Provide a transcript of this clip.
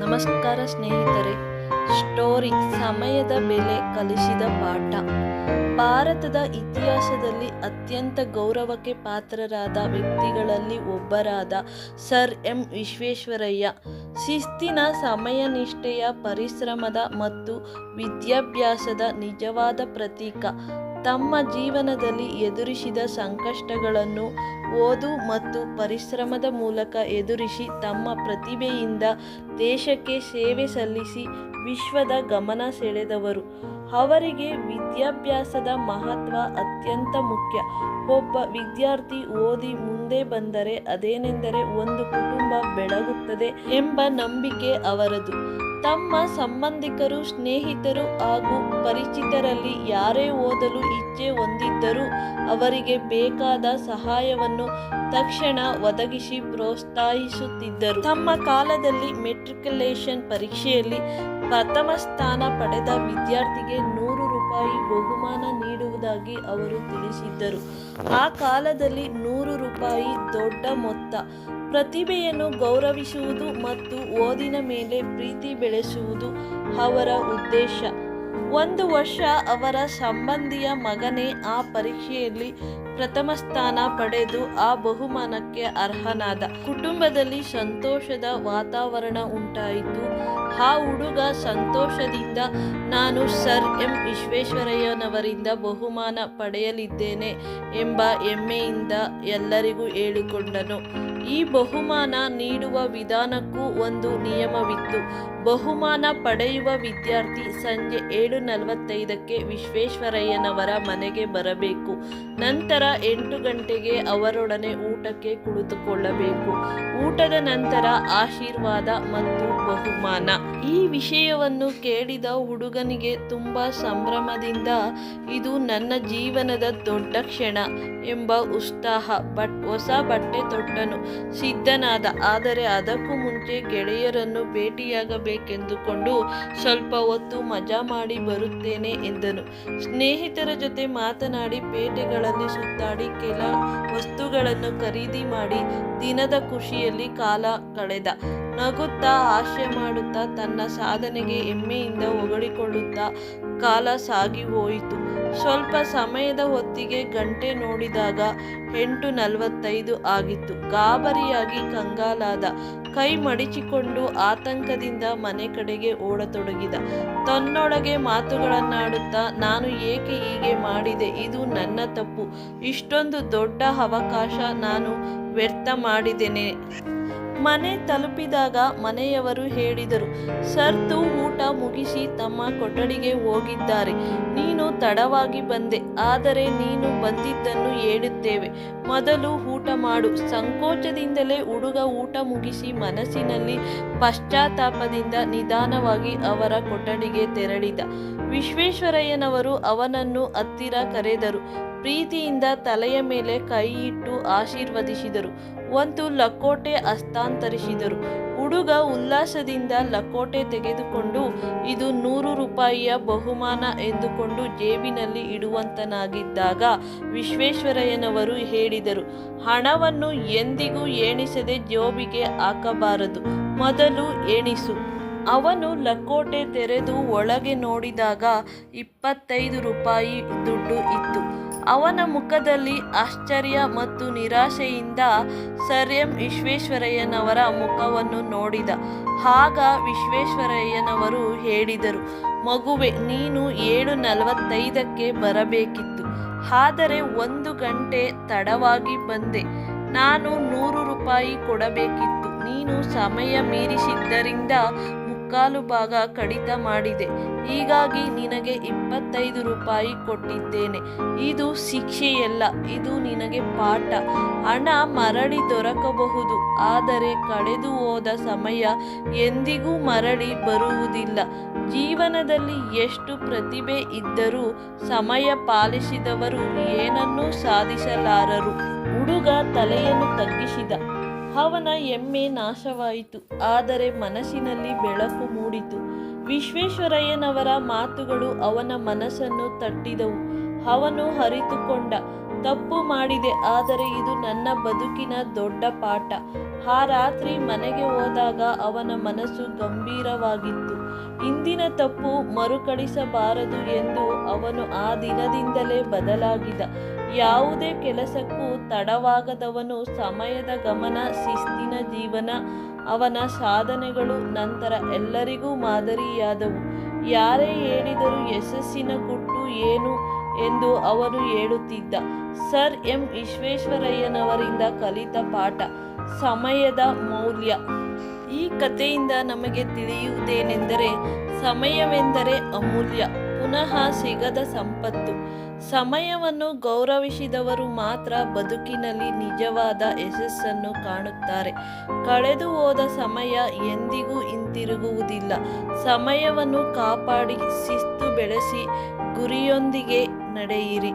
ನಮಸ್ಕಾರ ಸ್ನೇಹಿತರೆ. ಸ್ಟೋರಿ ಸಮಯದ ಬೆಲೆ ಕಲಿಸಿದ ಪಾಠ. ಭಾರತದ ಇತಿಹಾಸದಲ್ಲಿ ಅತ್ಯಂತ ಗೌರವಕ್ಕೆ ಪಾತ್ರರಾದ ವ್ಯಕ್ತಿಗಳಲ್ಲಿ ಒಬ್ಬರಾದ ಸರ್ ಎಂ ವಿಶ್ವೇಶ್ವರಯ್ಯ. ಶಿಸ್ತಿನ ಸಮಯನಿಷ್ಠೆಯ ಪರಿಶ್ರಮದ ಮತ್ತು ವಿದ್ಯಾಭ್ಯಾಸದ ನಿಜವಾದ ಪ್ರತೀಕ. ತಮ್ಮ ಜೀವನದಲ್ಲಿ ಎದುರಿಸಿದ ಸಂಕಷ್ಟಗಳನ್ನು ಓದು ಮತ್ತು ಪರಿಶ್ರಮದ ಮೂಲಕ ಎದುರಿಸಿ ತಮ್ಮ ಪ್ರತಿಭೆಯಿಂದ ದೇಶಕ್ಕೆ ಸೇವೆ ಸಲ್ಲಿಸಿ ವಿಶ್ವದ ಗಮನ ಸೆಳೆದವರು. ಅವರಿಗೆ ವಿದ್ಯಾಭ್ಯಾಸದ ಮಹತ್ವ ಅತ್ಯಂತ ಮುಖ್ಯ. ಒಬ್ಬ ವಿದ್ಯಾರ್ಥಿ ಓದಿ ಮುಂದೆ ಬಂದರೆ ಅದೇನೆಂದರೆ ಒಂದು ಕುಟುಂಬ ಬೆಳಗುತ್ತದೆ ಎಂಬ ನಂಬಿಕೆ ಅವರದು. ತಮ್ಮ ಸಂಬಂಧಿಕರು, ಸ್ನೇಹಿತರು ಹಾಗೂ ಪರಿಚಿತರಲ್ಲಿ ಯಾರೇ ಓದಲು ಇಚ್ಛೆ ಹೊಂದಿದ್ದರೂ ಅವರಿಗೆ ಬೇಕಾದ ಸಹಾಯವನ್ನು ತಕ್ಷಣ ಒದಗಿಸಿ ಪ್ರೋತ್ಸಾಹಿಸುತ್ತಿದ್ದರು. ತಮ್ಮ ಕಾಲದಲ್ಲಿ ಮೆಟ್ರಿಕ್ಯುಲೇಷನ್ ಪರೀಕ್ಷೆಯಲ್ಲಿ ಪ್ರಥಮ ಸ್ಥಾನ ಪಡೆದ ವಿದ್ಯಾರ್ಥಿಗೆ ನೂರು ರೂಪಾಯಿ ಬಹುಮಾನ ನೀಡುವುದಾಗಿ ಅವರು ತಿಳಿಸಿದ್ದರು. ಆ ಕಾಲದಲ್ಲಿ ನೂರು ರೂಪಾಯಿ ದೊಡ್ಡ ಮೊತ್ತ. ಪ್ರತಿಭೆಯನ್ನು ಗೌರವಿಸುವುದು ಮತ್ತು ಓದಿನ ಮೇಲೆ ಪ್ರೀತಿ ಬೆಳೆಸುವುದು ಅವರ ಉದ್ದೇಶ. ಒಂದು ವರ್ಷ ಅವರ ಸಂಬಂಧಿಯ ಮಗನೇ ಆ ಪರೀಕ್ಷೆಯಲ್ಲಿ ಪ್ರಥಮ ಸ್ಥಾನ ಪಡೆದು ಆ ಬಹುಮಾನಕ್ಕೆ ಅರ್ಹನಾದ. ಕುಟುಂಬದಲ್ಲಿ ಸಂತೋಷದ ವಾತಾವರಣ ಉಂಟಾಯಿತು. ಆ ಹುಡುಗ ಸಂತೋಷದಿಂದ, ನಾನು ಸರ್ ಎಂ. ವಿಶ್ವೇಶ್ವರಯ್ಯನವರಿಂದ ಬಹುಮಾನ ಪಡೆಯಲಿದ್ದೇನೆ ಎಂಬ ಹೆಮ್ಮೆಯಿಂದ ಎಲ್ಲರಿಗೂ ಹೇಳಿಕೊಂಡನು. ಈ ಬಹುಮಾನ ನೀಡುವ ವಿಧಾನಕ್ಕೂ ಒಂದು ನಿಯಮವಿತ್ತು. ಬಹುಮಾನ ಪಡೆಯುವ ವಿದ್ಯಾರ್ಥಿ ಸಂಜೆ ಏಳು ನಲವತ್ತೈದಕ್ಕೆ ವಿಶ್ವೇಶ್ವರಯ್ಯನವರ ಮನೆಗೆ ಬರಬೇಕು. ನಂತರ ಎಂಟು ಗಂಟೆಗೆ ಅವರೊಡನೆ ಊಟಕ್ಕೆ ಕುಳಿತುಕೊಳ್ಳಬೇಕು. ಊಟದ ನಂತರ ಆಶೀರ್ವಾದ ಮತ್ತು ಬಹುಮಾನ. ಈ ವಿಷಯವನ್ನು ಕೇಳಿದ ಹುಡುಗನಿಗೆ ತುಂಬ ಸಂಭ್ರಮದಿಂದ, ಇದು ನನ್ನ ಜೀವನದ ದೊಡ್ಡ ಕ್ಷಣ ಎಂಬ ಉತ್ಸಾಹ. ಬಟ್ ಹೊಸ ಬಟ್ಟೆ ತೊಟ್ಟನು. ಸಿದ್ಧನಾದ. ಆದರೆ ಅದಕ್ಕೂ ಮುಂಚೆ ಗೆಳೆಯರನ್ನು ಭೇಟಿಯಾಗಬೇಕೆಂದುಕೊಂಡು ಸ್ವಲ್ಪ ಹೊತ್ತು ಮಜಾ ಮಾಡಿ ಬರುತ್ತೇನೆ ಎಂದನು. ಸ್ನೇಹಿತರ ಜೊತೆ ಮಾತನಾಡಿ ಪೇಟೆಗಳಲ್ಲಿ ಸುತ್ತಾಡಿ ಕೆಲ ವಸ್ತುಗಳನ್ನು ಖರೀದಿ ಮಾಡಿ ದಿನದ ಖುಷಿಯಲ್ಲಿ ಕಾಲ ಕಳೆದ. ನಗುತ್ತಾ ಹಾಸ್ಯ ಮಾಡುತ್ತಾ ತನ್ನ ಸಾಧನೆಗೆ ಹೆಮ್ಮೆಯಿಂದ ಹೊಗಳಿಕೊಳ್ಳುತ್ತಾ ಕಾಲ ಸಾಗಿ ಹೋಯಿತು. ಸ್ವಲ್ಪ ಸಮಯದ ಹೊತ್ತಿಗೆ ಗಂಟೆ ನೋಡಿದಾಗ ಎಂಟು ನಲವತ್ತೈದು ಆಗಿತ್ತು. ಗಾಬರಿಯಾಗಿ ಕಂಗಾಲಾದ, ಕೈ ಮಡಿಚಿಕೊಂಡು ಆತಂಕದಿಂದ ಮನೆ ಕಡೆಗೆ ಓಡತೊಡಗಿದ. ತನ್ನೊಳಗೆ ಮಾತುಗಳನ್ನಾಡುತ್ತಾ, ನಾನು ಏಕೆ ಹೀಗೆ ಮಾಡಿದೆ? ಇದು ನನ್ನ ತಪ್ಪು. ಇಷ್ಟೊಂದು ದೊಡ್ಡ ಅವಕಾಶ ನಾನು ವ್ಯರ್ಥ ಮಾಡಿದ್ದೇನೆ. ಮನೆ ತಲುಪಿದಾಗ ಮನೆಯವರು ಹೇಳಿದರು ಸರ್ತು ಊಟ ಮುಗಿಸಿ ತಮ್ಮ ಕೊಠಡಿಗೆ ಹೋಗಿದ್ದಾರೆ. ನೀನು ತಡವಾಗಿ ಬಂದೆ, ಆದರೆ ನೀನು ಬಂದಿದ್ದನ್ನು ಹೇಳುತ್ತೇವೆ. ಮೊದಲು ಊಟ ಮಾಡು. ಸಂಕೋಚದಿಂದಲೇ ಹುಡುಗ ಊಟ ಮುಗಿಸಿ ಮನಸ್ಸಿನಲ್ಲಿ ಪಶ್ಚಾತ್ತಾಪದಿಂದ ನಿಧಾನವಾಗಿ ಅವರ ಕೊಠಡಿಗೆ ತೆರಳಿದ. ವಿಶ್ವೇಶ್ವರಯ್ಯನವರು ಅವನನ್ನು ಹತ್ತಿರ ಕರೆದರು ಪ್ರೀತಿಯಿಂದ ತಲೆಯ ಮೇಲೆ ಕೈ ಇಟ್ಟು ಆಶೀರ್ವದಿಸಿದರು. ಒಂದು ಲಕೋಟೆ ಹಸ್ತಾಂತರಿಸಿದರು. ಹುಡುಗ ಉಲ್ಲಾಸದಿಂದ ಲಕೋಟೆ ತೆಗೆದುಕೊಂಡು, ಇದು ನೂರು ರೂಪಾಯಿಯ ಬಹುಮಾನ ಎಂದುಕೊಂಡು ಜೇಬಿನಲ್ಲಿ ಇಡುವಂತನಾಗಿದ್ದಾಗ ವಿಶ್ವೇಶ್ವರಯ್ಯನವರು ಹೇಳಿದರು, ಹಣವನ್ನು ಎಂದಿಗೂ ಎಣಿಸದೆ ಜೋಬಿಗೆ ಹಾಕಬಾರದು. ಮೊದಲು ಎಣಿಸು. ಅವನು ಲಕೋಟೆ ತೆರೆದು ಒಳಗೆ ನೋಡಿದಾಗ ಇಪ್ಪತ್ತೈದು ರೂಪಾಯಿ ದುಡ್ಡು ಇತ್ತು. ಅವನ ಮುಖದಲ್ಲಿ ಆಶ್ಚರ್ಯ ಮತ್ತು ನಿರಾಶೆಯಿಂದ ಸರ್ ಎಂ ವಿಶ್ವೇಶ್ವರಯ್ಯನವರ ಮುಖವನ್ನು ನೋಡಿದ. ಆಗ ವಿಶ್ವೇಶ್ವರಯ್ಯನವರು ಹೇಳಿದರು, ಮಗುವೆ, ನೀನು ಏಳು ನಲವತ್ತೈದಕ್ಕೆ ಬರಬೇಕಿತ್ತು. ಆದರೆ ಒಂದು ಗಂಟೆ ತಡವಾಗಿ ಬಂದೆ. ನಾನು ನೂರು ರೂಪಾಯಿ ಕೊಡಬೇಕಿತ್ತು. ನೀನು ಸಮಯ ಮೀರಿಸಿದ್ದರಿಂದ ಮುಕ್ಕಾಲು ಭಾಗ ಕಡಿತ ಮಾಡಿದೆ. ಹೀಗಾಗಿ ನಿನಗೆ ಇಪ್ಪತ್ತೈದು ರೂಪಾಯಿ ಕೊಟ್ಟಿದ್ದೇನೆ. ಇದು ಶಿಕ್ಷೆಯಲ್ಲ, ಇದು ನಿನಗೆ ಪಾಠ. ಹಣ ಮರಳಿ ದೊರಕಬಹುದು, ಆದರೆ ಕಳೆದು ಹೋದ ಸಮಯ ಎಂದಿಗೂ ಮರಳಿ ಬರುವುದಿಲ್ಲ. ಜೀವನದಲ್ಲಿ ಎಷ್ಟು ಪ್ರತಿಭೆ ಇದ್ದರೂ ಸಮಯ ಪಾಲಿಸಿದವರು ಏನನ್ನೂ ಸಾಧಿಸಲಾರರು. ಹುಡುಗ ತಲೆಯನ್ನು ತಗ್ಗಿಸಿದ. ಅವನ ಎಮ್ಮೆ ನಾಶವಾಯಿತು, ಆದರೆ ಮನಸ್ಸಿನಲ್ಲಿ ಬೆಳಕು ಮೂಡಿತು. ವಿಶ್ವೇಶ್ವರಯ್ಯನವರ ಮಾತುಗಳು ಅವನ ಮನಸ್ಸನ್ನು ತಟ್ಟಿದವು. ಅವನು ಅರಿತುಕೊಂಡ, ತಪ್ಪು ಮಾಡಿದೆ, ಆದರೆ ಇದು ನನ್ನ ಬದುಕಿನ ದೊಡ್ಡ ಪಾಠ. ಆ ರಾತ್ರಿ ಮನೆಗೆ ಹೋದಾಗ ಅವನ ಮನಸ್ಸು ಗಂಭೀರವಾಗಿತ್ತು. ಇಂದಿನ ತಪ್ಪು ಮರುಕಳಿಸಬಾರದು ಎಂದು ಅವನು ಆ ದಿನದಿಂದಲೇ ಬದಲಾಗಿದ. ಯಾವುದೇ ಕೆಲಸಕ್ಕೂ ತಡವಾಗದವನು ಸಮಯದ ಗಮನ, ಶಿಸ್ತಿನ ಜೀವನ, ಅವನ ಸಾಧನೆಗಳು, ನಂತರ ಎಲ್ಲರಿಗೂ ಮಾದರಿಯಾದವು. ಯಾರೇ ಹೇಳಿದರೂ ಯಶಸ್ಸಿನ ಗುಟ್ಟು ಏನು ಎಂದು ಅವರು ಹೇಳುತ್ತಿದ್ದ. Sir M. ವಿಶ್ವೇಶ್ವರಯ್ಯನವರಿಂದ ಕಲಿತ ಪಾಠ. ಸಮಯದ ಮೌಲ್ಯ. ಈ ಕಥೆಯಿಂದ ನಮಗೆ ತಿಳಿಯುವುದೇನೆಂದರೆ, ಸಮಯವೆಂದರೆ ಅಮೂಲ್ಯ, ಪುನಃ ಸಿಗದ ಸಂಪತ್ತು. ಸಮಯವನ್ನು ಗೌರವಿಸಿದವರು ಮಾತ್ರ ಬದುಕಿನಲ್ಲಿ ನಿಜವಾದ ಯಶಸ್ಸನ್ನು ಕಾಣುತ್ತಾರೆ. ಕಳೆದು ಹೋದ ಸಮಯ ಎಂದಿಗೂ ಹಿಂತಿರುಗುವುದಿಲ್ಲ. ಸಮಯವನ್ನು ಕಾಪಾಡಿ, ಶಿಸ್ತು ಬೆಳೆಸಿ, ಗುರಿಯೊಂದಿಗೆ ನಡೆಯಿರಿ